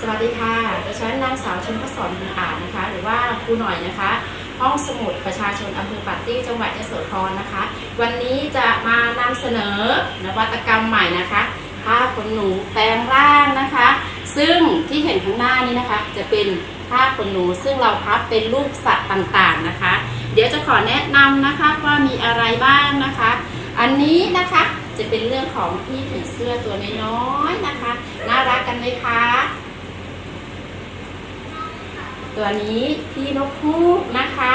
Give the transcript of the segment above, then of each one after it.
สวัสดีค่ะดิฉันนางสาวชนพศรบุญอาจนะคะ หรือว่าครูหน่อยนะคะ ห้องสมุดประชาชนอำเภอปากตี้จังหวัดยโสธรนะคะ วันนี้จะมานำเสนอนวัตกรรมใหม่นะคะผ้าขนหนูแปลงร่างนะคะ ซึ่งที่เห็นข้างหน้านี้นะคะ จะเป็นผ้าขนหนูซึ่งเราพับเป็นรูปสัตว์ต่างๆนะคะ เดี๋ยวจะขอแนะนำนะคะว่ามีอะไรบ้างนะคะ อันนี้นะคะจะเป็นเรื่องของพี่ผีเสื้อตัวน้อยๆนะคะ น่ารักกันไหมคะ ตัวนี้พี่นกฮูกนะคะ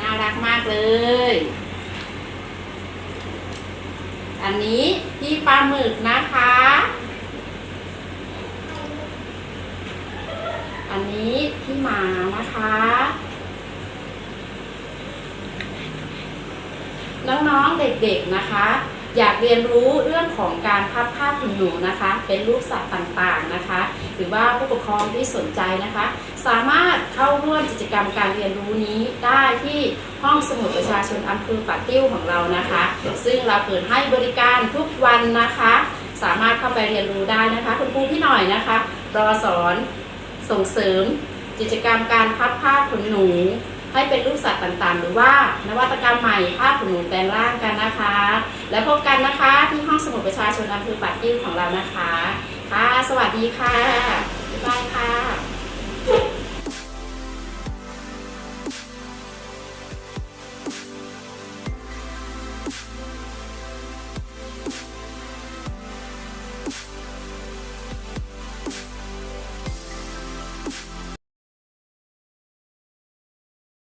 น่ารักมากเลย อันนี้พี่ปลาหมึกนะคะ อันนี้พี่หมานะคะน้องๆ เด็กๆ นะคะ อยากเรียนรู้เรื่องของการพับผ้าขนหนูนะคะ เป็นรูปสัตว์ต่างๆ นะคะ หรือว่าผู้ปกครองที่สนใจนะคะ สามารถเข้าร่วมกิจกรรมการเรียนรู้นี้ได้ที่ห้องสมุดประชาชนอำเภอปักติ้วของเรานะคะ ซึ่งเราเปิดให้บริการทุกวันนะคะ สามารถเข้าไปเรียนรู้ได้นะคะ คุณครูพี่หน่อยนะคะ รอสอนส่งเสริม กิจกรรมการพับผ้าขนหนู ให้เป็นรูปสัตว์ต่างๆ หรือว่านวัตกรรมใหม่ผ้าขนหนูแปลงร่างกันนะคะ แล้วพบกันนะคะที่ห้องสมุดประชาชนอำเภอปาติ้วของเรานะคะ สวัสดีค่ะบ๊ายบายค่ะ